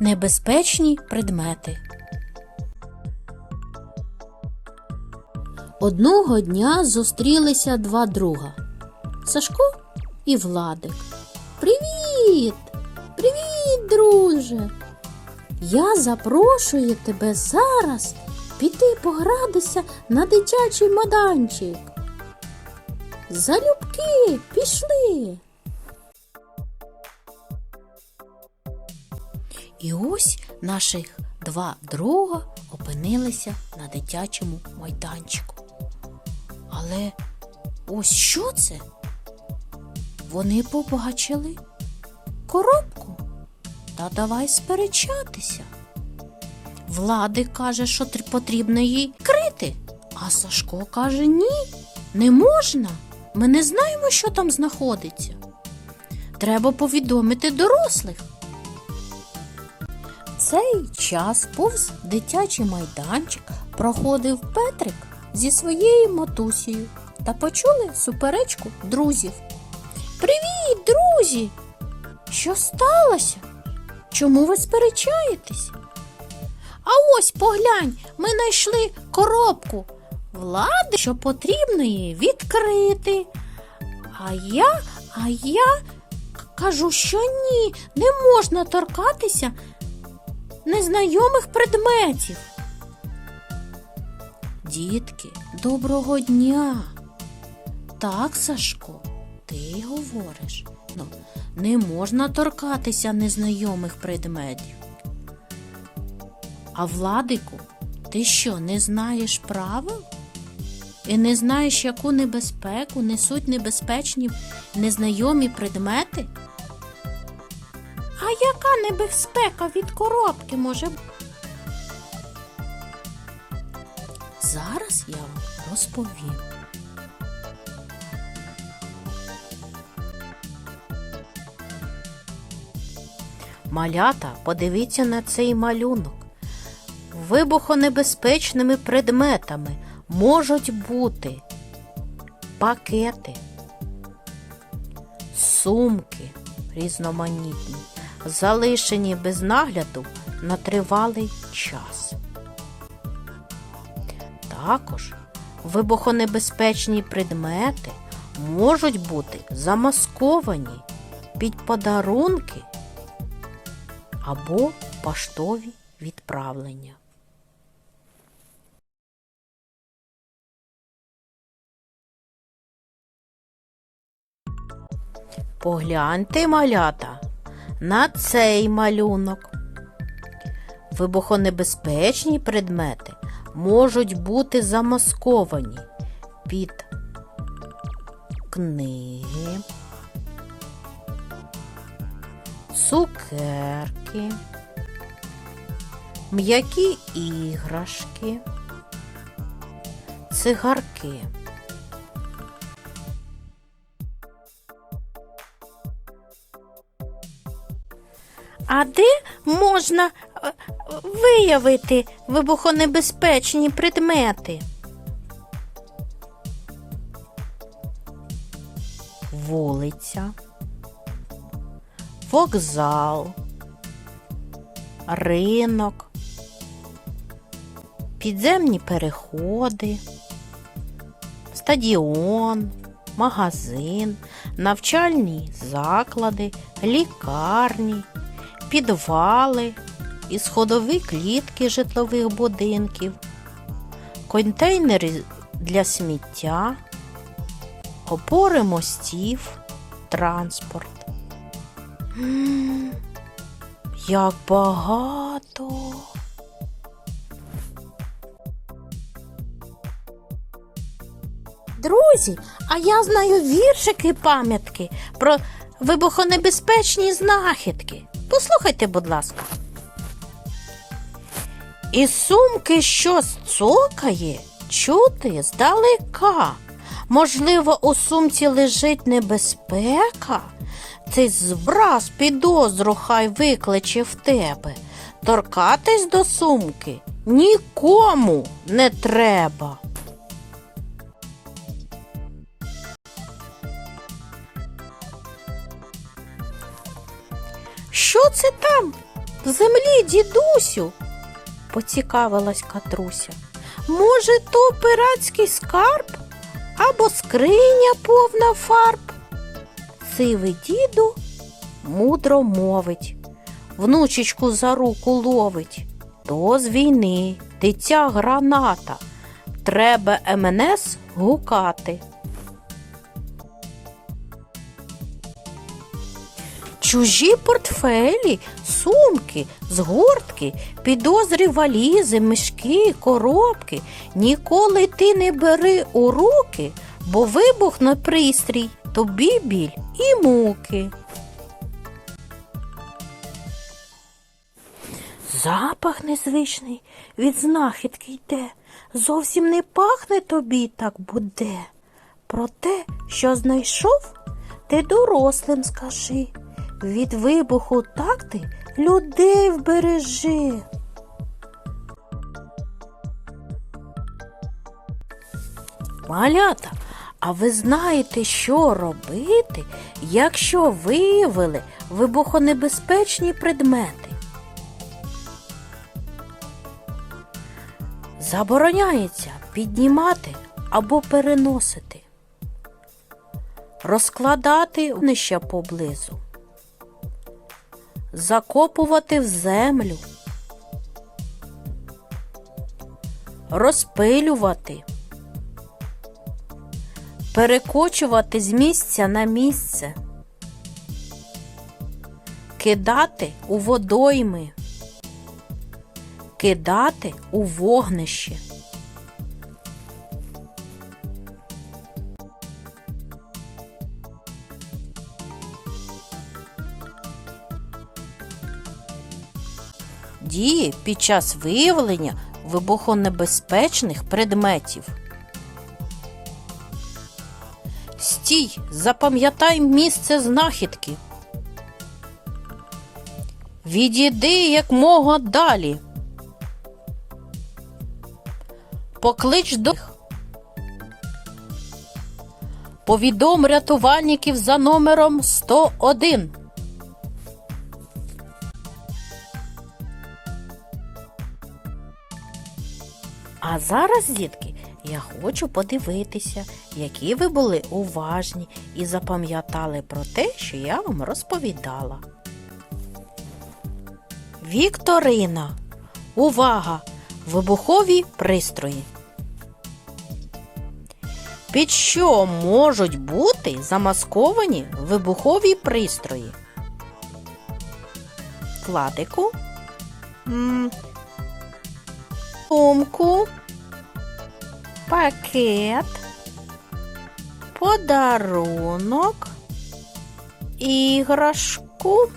Небезпечні предмети. Одного дня зустрілися два друга Сашко і Владик. Привіт! Привіт, друже! Я запрошую тебе зараз піти погратися на дитячий майданчик. Залюбки, пішли. І ось наших два друга опинилися на дитячому майданчику. Але ось що це? Вони побачили коробку. Та давай сперечатися. Владик каже, що потрібно їй крити, а Сашко каже ні, не можна. Ми не знаємо, що там знаходиться. Треба повідомити дорослих. Цей час повз дитячий майданчик проходив Петрик зі своєю матусею та почули суперечку друзів. Привіт, друзі! Що сталося? Чому ви сперечаєтесь? А ось поглянь, ми знайшли коробку влади, що потрібно її відкрити. А я, а я кажу, що ні, не можна торкатися незнайомих предметів. Дітки, доброго дня. Так, Сашко, ти говориш. Ну, не можна торкатися незнайомих предметів. А Владику, ти що, не знаєш правил? І не знаєш, яку небезпеку несуть небезпечні незнайомі предмети? Яка небезпека від коробки може бути? Зараз я вам розповім. Малята, подивіться на цей малюнок. Вибухонебезпечними предметами можуть бути пакети, сумки різноманітні, залишені без нагляду на тривалий час. Також вибухонебезпечні предмети можуть бути замасковані під подарунки або поштові відправлення. Погляньте, малята, на цей малюнок. Вибухонебезпечні предмети можуть бути замасковані під книги, цукерки, м'які іграшки, цигарки. А де можна е, виявити вибухонебезпечні предмети? Вулиця, вокзал, ринок, підземні переходи, стадіон, магазин, навчальні заклади, лікарні, підвали і сходові клітки житлових будинків, контейнери для сміття, опори мостів, транспорт. М, Як багато. Друзі, а я знаю віршики пам'ятки про вибухонебезпечні знахідки. Послухайте, будь ласка. І сумки щось цокає, чути здалека. Можливо, у сумці лежить небезпека. Цей збраз підозру хай викличе в тебе. Торкатись до сумки нікому не треба. Що це там? В землі, дідусю? поцікавилась Катруся. Може, то пиратський скарб або скриня повна фарб? Сивий діду мудро мовить, внучечку за руку ловить. То з війни, дитя граната. Треба МНС гукати. Чужі портфелі, сумки, згортки, підозрі валізи, мішки, коробки. Ніколи ти не бери у руки, бо вибухне пристрій, тобі біль і муки. Запах незвичний від знахідки йде. Зовсім не пахне тобі так буде. Про те, що знайшов, ти дорослим скажи. Від вибуху так ти людей вбережи. Малята, а ви знаєте, що робити, якщо виявили вибухонебезпечні предмети? Забороняється піднімати або переносити, розкладати вогнища поблизу, закопувати в землю, розпилювати, перекочувати з місця на місце, кидати у водойми кидати у вогнище. Дії під час виявлення вибухонебезпечних предметів. Стій, запам'ятай місце знахідки. Відійди як мога далі. Поклич до. Повідом рятувальників за номером 101. А зараз, дітки, я хочу подивитися, які ви були уважні і запам'ятали про те, що я вам розповідала. Вікторина. Увага! Вибухові пристрої. Під що можуть бути замасковані вибухові пристрої? Владику, м, сумку, пакет, подарунок, іграшку,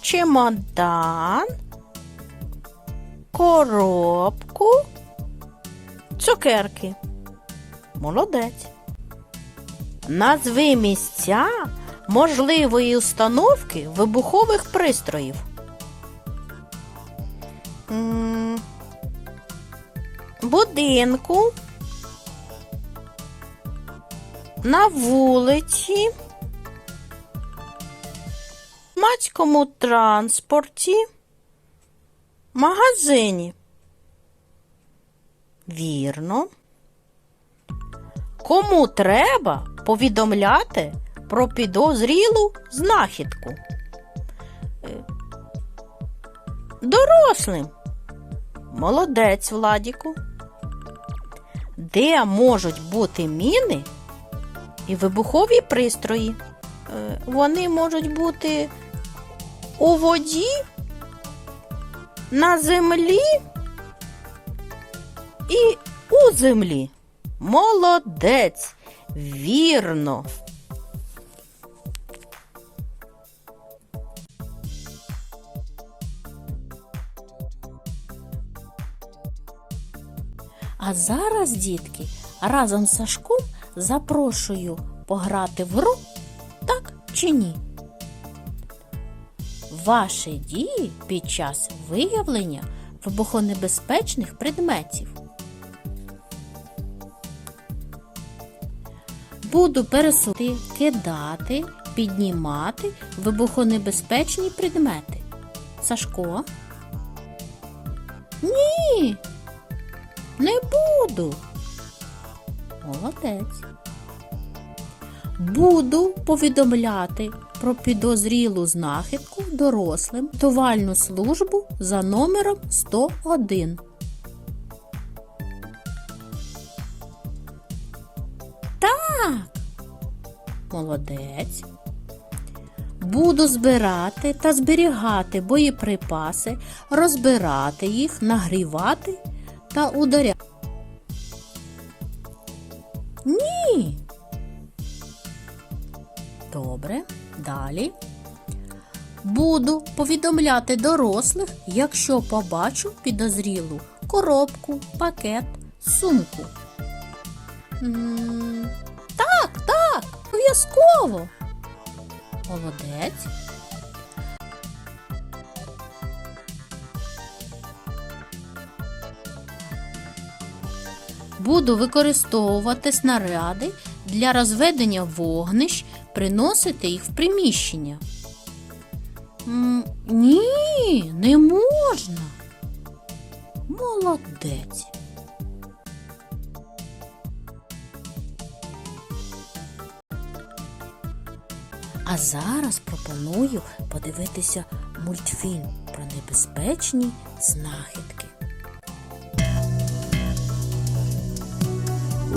чемодан коробку, цукерки. Молодець. Назви місця можливої установки вибухових пристроїв. Будинку. На вулиці. Мацькому транспорті магазині. Вірно. Кому треба повідомляти про підозрілу знахідку? Е, Дорослим. Молодець, Владіку. Де можуть бути міни і вибухові пристрої? Е, Вони можуть бути у воді на землі і у землі. Молодець, вірно. А зараз, дітки, разом з Сашком запрошую пограти в гру, так чи ні? Ваші дії під час виявлення вибухонебезпечних предметів. Буду пересувати, кидати, піднімати вибухонебезпечні предмети? Сашко? Ні, не буду. Молодець. Буду повідомляти про підозрілу знахідку дорослим рятувальну службу за номером 101. Так. Молодець. Буду збирати та зберігати боєприпаси, розбирати їх, нагрівати та ударяти. Ні. Добре, далі. Буду повідомляти дорослих, якщо побачу підозрілу коробку, пакет, сумку. М, Так, так, обов'язково. Молодець. Буду використовувати снаряди для розведення вогнищ, приносити їх в приміщення. Ні, не можна. Молодець. А зараз пропоную подивитися мультфільм про небезпечні знахідки.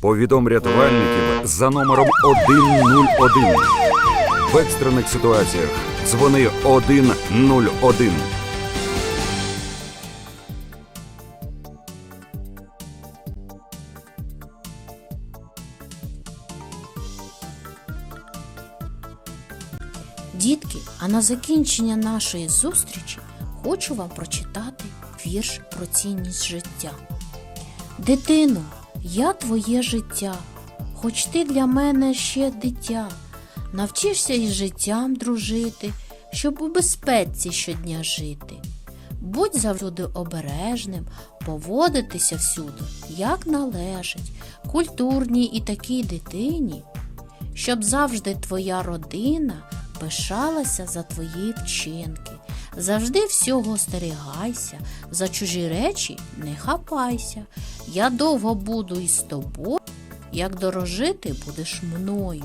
Повідом рятувальників за номером 101. В екстрених ситуаціях дзвони 101. Дітки, а на закінчення нашої зустрічі хочу вам прочитати вірш про цінність життя. Дитино, я твоє життя, хоч ти для мене ще дитя. Навчишся із життям дружити, щоб у безпеці щодня жити. Будь завжди обережним, поводитися всюди, як належить, культурній і такій дитині, щоб завжди твоя родина пишалася за твої вчинки. Завжди всього стерігайся, за чужі речі не хапайся. Я довго буду із тобою, як дорожити будеш мною.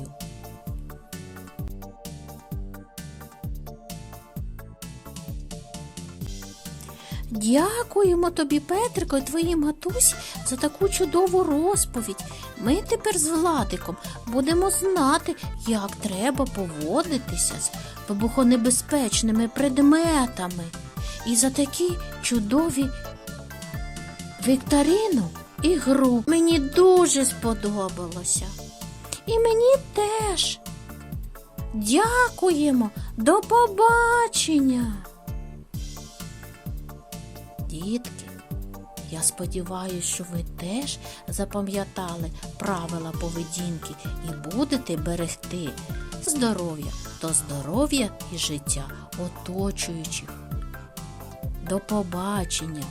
Дякуємо тобі, Петрико, і твоїй матусі за таку чудову розповідь. Ми тепер з Владиком будемо знати, як треба поводитися з вибухонебезпечними предметами. І за такі чудові вікторину і гру мені дуже сподобалося. І мені теж. Дякуємо, до побачення. Дітки, я сподіваюся, що ви теж запам'ятали правила поведінки і будете берегти здоров'я то здоров'я і життя оточуючих. До побачення,